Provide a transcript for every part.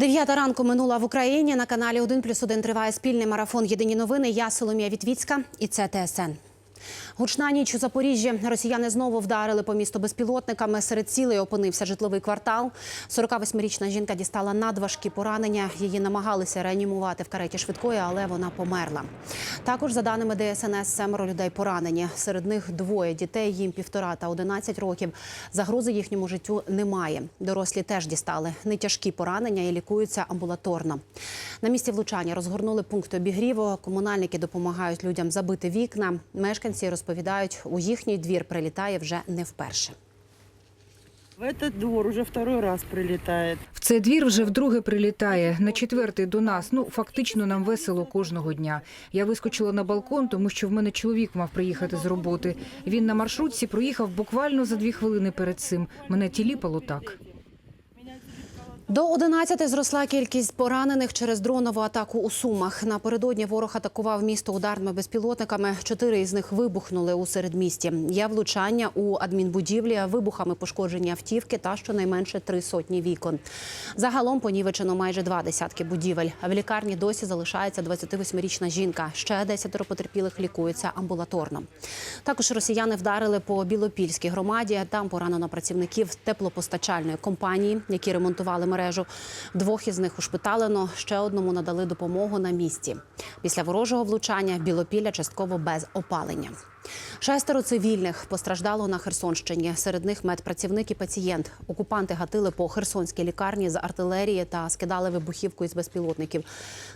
Дев'ята ранку минула в Україні. На каналі 1 плюс 1 триває спільний марафон Єдині новини. Я Соломія Вітвіцька і це ТСН. Гучна ніч у Запоріжжі. Росіяни знову вдарили по місту безпілотниками. Серед цілей опинився житловий квартал. 48-річна жінка дістала надважкі поранення. Її намагалися реанімувати в кареті швидкої, але вона померла. Також, за даними ДСНС, семеро людей поранені. Серед них двоє дітей, їм півтора та 11 років. Загрози їхньому життю немає. Дорослі теж дістали нетяжкі поранення і лікуються амбулаторно. На місці влучання розгорнули пункт обігріву. Комунальники допомагають людям забити вікна. Мешканці розповідають, у їхній двір прилітає вже не вперше. В этот двор уже второй раз прилетает. В цей двір вже вдруге прилітає. На четвертий до нас. Ну фактично нам весело кожного дня. Я вискочила на балкон, тому що в мене чоловік мав приїхати з роботи. Він на маршрутці проїхав буквально за дві хвилини перед цим. Мене тіліпало так. До 11 зросла кількість поранених через дронову атаку у Сумах. Напередодні ворог атакував місто ударними безпілотниками. Чотири із них вибухнули у середмісті. Є влучання у адмінбудівлі, вибухами пошкоджені автівки та щонайменше три сотні вікон. Загалом понівечено майже два десятки будівель. В лікарні досі залишається 28-річна жінка. Ще десятеро потерпілих лікуються амбулаторно. Також росіяни вдарили по Білопільській громаді. Там поранено працівників теплопостачальної компанії, які ремонтували мережу. Двох із них ушпиталено, ще одному надали допомогу на місці. Після ворожого влучання Білопілля частково без опалення. Шестеро цивільних постраждало на Херсонщині. Серед них медпрацівник і пацієнт. Окупанти гатили по херсонській лікарні з артилерії та скидали вибухівку із безпілотників.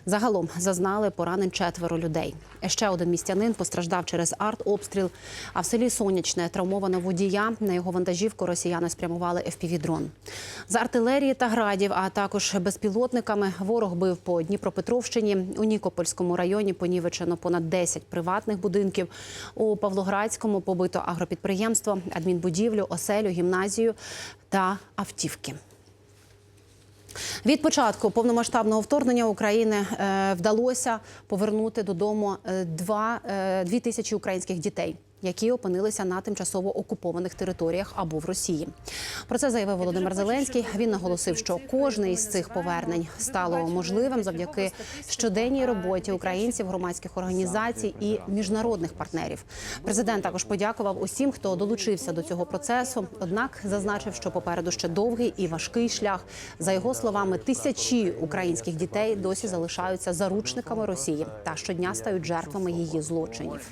Загалом зазнали поранень четверо людей. Ще один містянин постраждав через артобстріл. А в селі Сонячне травмовано водія. На його вантажівку росіяни спрямували FPV-дрон. З артилерії та градів, а також безпілотниками ворог бив по Дніпропетровщині. У Нікопольському районі понівечено понад 10 приватних будинків. У Павлоградському побито агропідприємство, адмінбудівлю, оселю, гімназію та автівки. Від початку повномасштабного вторгнення України е, вдалося повернути додому е, два, е, дві тисячі українських дітей. Які опинилися на тимчасово окупованих територіях або в Росії, про це заявив Володимир Зеленський. Він наголосив, що кожне із цих повернень стало можливим завдяки щоденній роботі українців, громадських організацій і міжнародних партнерів. Президент також подякував усім, хто долучився до цього процесу. Однак зазначив, що попереду ще довгий і важкий шлях. За його словами, тисячі українських дітей досі залишаються заручниками Росії та щодня стають жертвами її злочинів.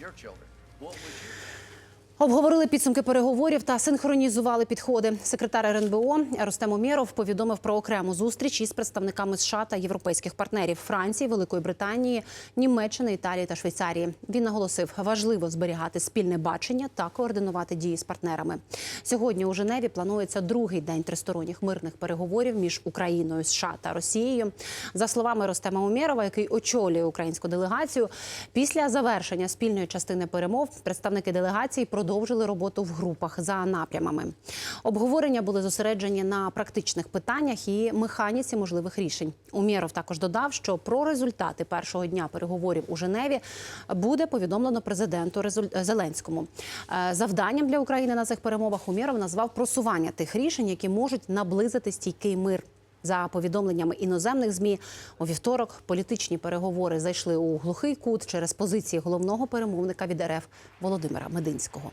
Обговорили підсумки переговорів та синхронізували підходи. Секретар РНБО Ростем Омєров повідомив про окрему зустріч із представниками США та європейських партнерів Франції, Великої Британії, Німеччини, Італії та Швейцарії. Він наголосив, важливо зберігати спільне бачення та координувати дії з партнерами. Сьогодні у Женеві планується другий день тристоронніх мирних переговорів між Україною, США та Росією. За словами Ростема Омєрова, який очолює українську делегацію, після завершення спільної частини перемов представники делегації продовжили роботу в групах за напрямами. Обговорення були зосереджені на практичних питаннях і механіці можливих рішень. Умєров також додав, що про результати першого дня переговорів у Женеві буде повідомлено президенту Зеленському. Е, Завданням для України на цих перемовах Умєров назвав просування тих рішень, які можуть наблизити стійкий мир. За повідомленнями іноземних змі у вівторок політичні переговори зайшли у глухий кут через позиції головного перемовника від РФ Володимира Мединського.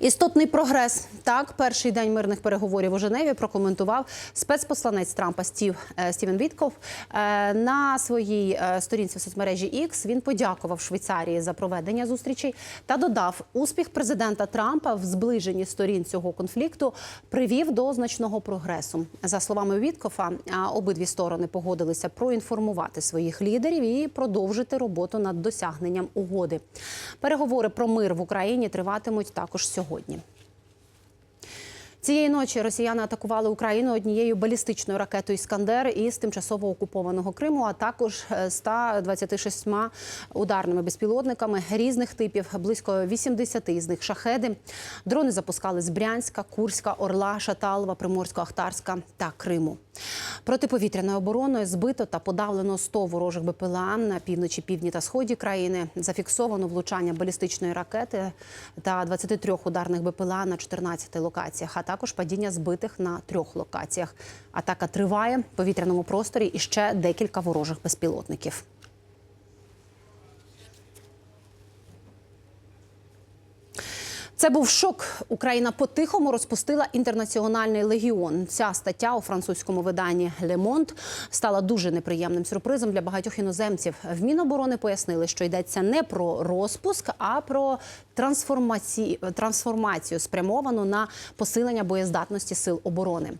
Істотний прогрес. Так, перший день мирних переговорів у Женеві прокоментував спецпосланець Трампа Стів е, Стівен Вітков. Е, На своїй е, сторінці в соцмережі X він подякував Швейцарії за проведення зустрічей та додав, успіх президента Трампа в зближенні сторін цього конфлікту привів до значного прогресу. За словами Віткофа, обидві сторони погодилися проінформувати своїх лідерів і продовжити роботу над досягненням угоди. Переговори про мир в Україні триватимуть також сьогодні сьогодні. Цієї ночі росіяни атакували Україну однією балістичною ракетою Іскандер із тимчасово окупованого Криму, а також е, 126 ударними безпілотниками різних типів, близько 80 із них шахеди. Дрони запускали з Брянська, Курська, Орла, Шаталова, Приморсько-Ахтарська та Криму. Протиповітряною обороною збито та подавлено 100 ворожих БПЛА на півночі, півдні та сході країни. Зафіксовано влучання балістичної ракети та 23 ударних БПЛА на 14 локаціях, також падіння збитих на трьох локаціях. Атака триває в повітряному просторі і ще декілька ворожих безпілотників. Це був шок. Україна по-тихому розпустила інтернаціональний легіон. Ця стаття у французькому виданні Le Monde стала дуже неприємним сюрпризом для багатьох іноземців. В Міноборони пояснили, що йдеться не про розпуск, а про трансформацію, трансформацію спрямовану на посилення боєздатності сил оборони.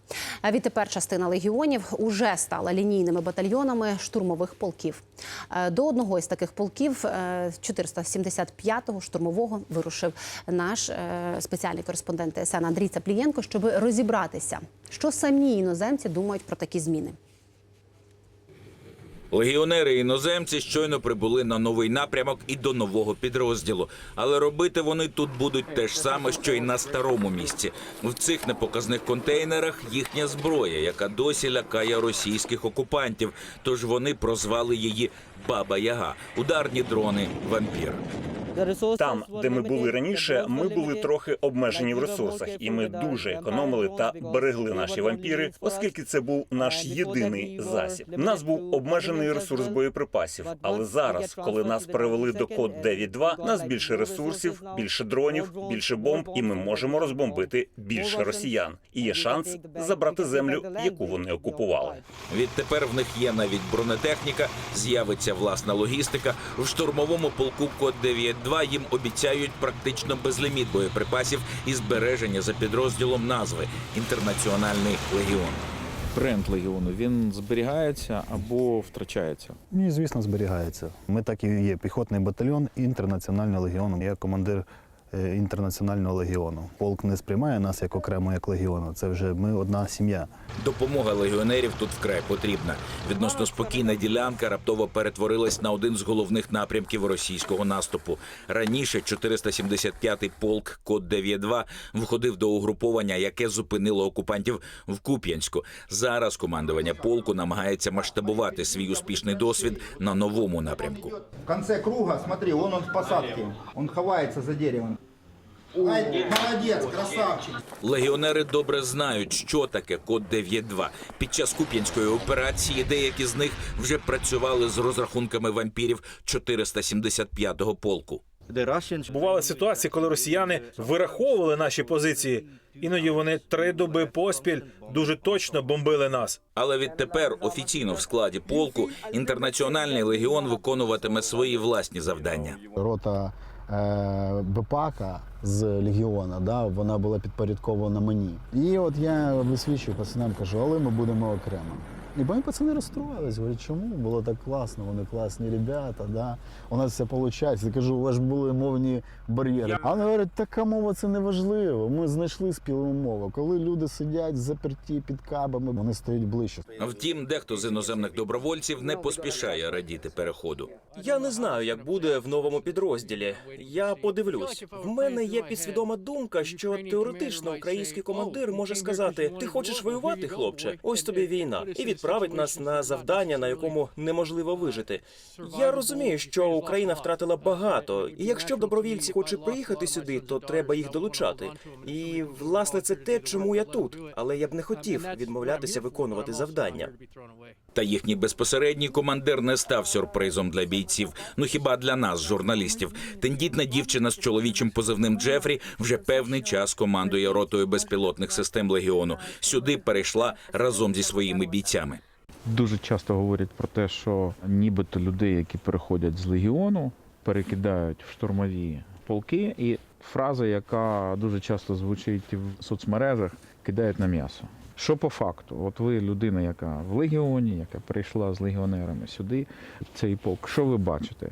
Відтепер частина легіонів уже стала лінійними батальйонами штурмових полків. Е, До одного із таких полків е, 475-го штурмового вирушив наш е, спеціальний кореспондент ТСН Андрій Цаплієнко, щоб розібратися, що самі іноземці думають про такі зміни. Легіонери іноземці щойно прибули на новий напрямок і до нового підрозділу. Але робити вони тут будуть те ж саме, що й на старому місці. В цих непоказних контейнерах їхня зброя, яка досі лякає російських окупантів. Тож вони прозвали її Баба Яга, ударні дрони, вампір. Там, де ми були раніше, ми були трохи обмежені в ресурсах, і ми дуже економили та берегли наші вампіри, оскільки це був наш єдиний засіб. У нас був обмежений ресурс боєприпасів. Але зараз, коли нас перевели до код 9.2, нас більше ресурсів, більше дронів, більше бомб, і ми можемо розбомбити більше росіян. І є шанс забрати землю, яку вони окупували. Відтепер в них є навіть бронетехніка, з'явиться власна логістика. В штурмовому полку код 9.2 їм обіцяють практично безліміт боєприпасів і збереження за підрозділом назви Інтернаціональний легіон. бренд легіону він зберігається або втрачається. Ні, звісно, зберігається. Ми так і є. Піхотний батальйон інтернаціонального легіону. Я командир інтернаціонального легіону. Полк не сприймає нас як окремо як легіону. Це вже ми одна сім'я. Допомога легіонерів тут вкрай потрібна. Відносно спокійна ділянка раптово перетворилась на один з головних напрямків російського наступу. Раніше 475-й полк код 92 входив до угруповання, яке зупинило окупантів в Куп'янську. Зараз командування полку намагається масштабувати свій успішний досвід на новому напрямку. В конце круга, смотри, вон он в посадке. Он ховается за деревом. Ай, молодец, красавчик. Легіонери добре знають, що таке код 9.2. Під час куп'янської операції деякі з них вже працювали з розрахунками вампірів 475-го полку. Бували ситуації, коли росіяни вираховували наші позиції. Іноді вони три доби поспіль дуже точно бомбили нас. Але відтепер офіційно в складі полку інтернаціональний легіон виконуватиме свої власні завдання. Рота е, БПАКа з легіона, да, вона була підпорядкована мені. І от я висвічую пацанам, кажу, але ми будемо окремо. І мої пацани розстроїлись, говорять, чому було так класно, вони класні ребята, да. у нас все виходить. Я кажу, у вас ж були мовні бар'єри. А вони говорять, така мова це не важливо. Ми знайшли спільну мову. Коли люди сидять заперті під кабами, вони стають ближче. Втім, дехто з іноземних добровольців не поспішає радіти переходу. Я не знаю, як буде в новому підрозділі. Я подивлюсь. В мене є підсвідома думка, що теоретично український командир може сказати: Ти хочеш воювати, хлопче? Ось тобі війна, і відправить нас на завдання, на якому неможливо вижити. Я розумію, що Україна втратила багато, і якщо добровільці хочуть приїхати сюди, то треба їх долучати. І власне це те, чому я тут. Але я б не хотів відмовлятися виконувати завдання. Та їхній безпосередній командир не став сюрпризом для бійців. Ну хіба для нас, журналістів? Тендітна дівчина з чоловічим позивним Джефрі вже певний час командує ротою безпілотних систем легіону. Сюди перейшла разом зі своїми бійцями. Дуже часто говорять про те, що нібито людей, які переходять з легіону, перекидають в штурмові полки, і фраза, яка дуже часто звучить в соцмережах, кидають на м'ясо. Що по факту? От ви людина, яка в легіоні, яка прийшла з легіонерами сюди, цей полк. Що ви бачите?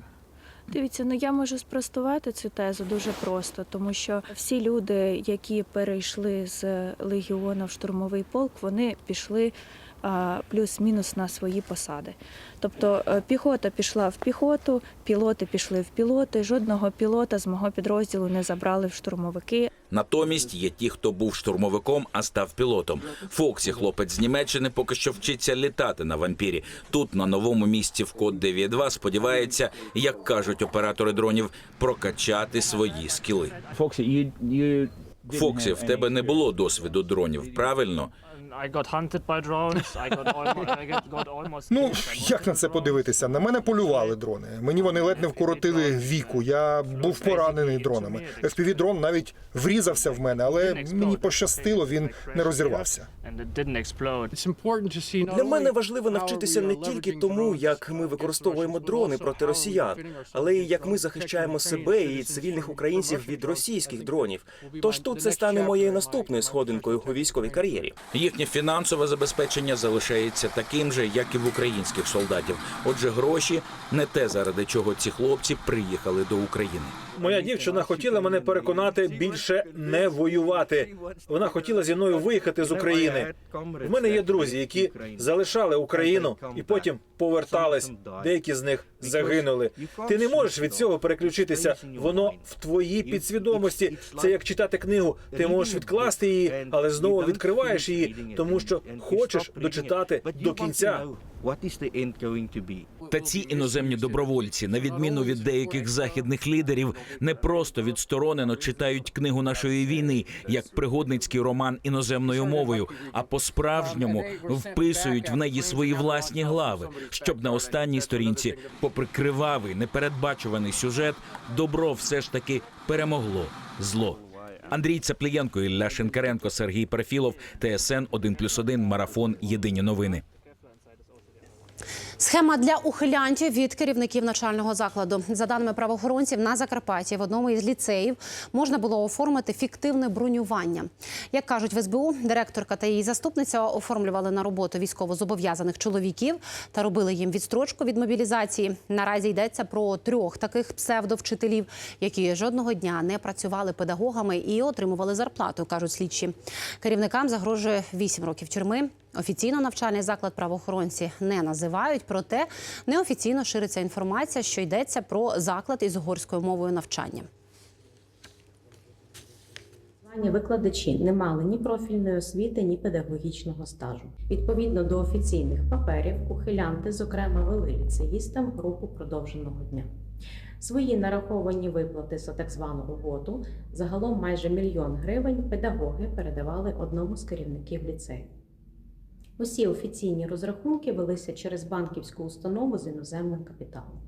Дивіться, ну я можу спростувати цю тезу дуже просто, тому що всі люди, які перейшли з легіону в штурмовий полк, вони пішли плюс-мінус на свої посади. Тобто е, піхота пішла в піхоту, пілоти пішли в пілоти. Жодного пілота з мого підрозділу не забрали в штурмовики. Натомість є ті, хто був штурмовиком, а став пілотом. Фоксі, хлопець з Німеччини, поки що вчиться літати на вампірі. Тут на новому місці в код 9.2 сподівається, як кажуть оператори дронів, прокачати свої скіли. Фоксі, в тебе не було досвіду дронів, правильно? Ну, як на це подивитися? На мене полювали дрони. Мені вони ледь не вкоротили віку. Я був поранений дронами. fpv дрон навіть врізався в мене, але мені пощастило, він не розірвався. Для мене важливо навчитися не тільки тому, як ми використовуємо дрони проти росіян, але й як ми захищаємо себе і цивільних українців від російських дронів. Тож тут це стане моєю наступною сходинкою у військовій кар'єрі. Їхнє фінансове забезпечення залишається таким же, як і в українських солдатів. Отже, гроші не те, заради чого ці хлопці приїхали до України. Моя дівчина хотіла мене переконати більше не воювати. Вона хотіла зі мною виїхати з України. В мене є друзі, які залишали Україну і потім повертались. Деякі з них загинули. Ти не можеш від цього переключитися. Воно в твоїй підсвідомості. Це як читати книгу. Ти можеш відкласти її, але знову відкриваєш її, тому що хочеш дочитати до кінця. Та ці іноземні добровольці, на відміну від деяких західних лідерів, не просто відсторонено читають книгу нашої війни як пригодницький роман іноземною мовою, а по-справжньому вписують в неї свої власні глави, щоб на останній сторінці, попри кривавий, непередбачуваний сюжет, добро все ж таки перемогло зло. Андрій Цеплієнко, Ілля Шинкаренко, Сергій Перфілов, ТСН 1+,1, Марафон. Єдині новини. Схема для ухилянтів від керівників навчального закладу. За даними правоохоронців, на Закарпатті в одному із ліцеїв можна було оформити фіктивне бронювання. Як кажуть в СБУ, директорка та її заступниця оформлювали на роботу військовозобов'язаних чоловіків та робили їм відстрочку від мобілізації. Наразі йдеться про трьох таких псевдовчителів, які жодного дня не працювали педагогами і отримували зарплату, кажуть слідчі. Керівникам загрожує 8 років тюрми. Офіційно навчальний заклад правоохоронці не називають, проте неофіційно шириться інформація, що йдеться про заклад із угорською мовою навчання. Викладачі не мали ні профільної освіти, ні педагогічного стажу. Відповідно до офіційних паперів, ухилянти, зокрема, вели ліцеїстам групу продовженого дня. Свої нараховані виплати за так звану роботу, загалом майже мільйон гривень, педагоги передавали одному з керівників ліцею. Усі офіційні розрахунки велися через банківську установу з іноземним капіталом.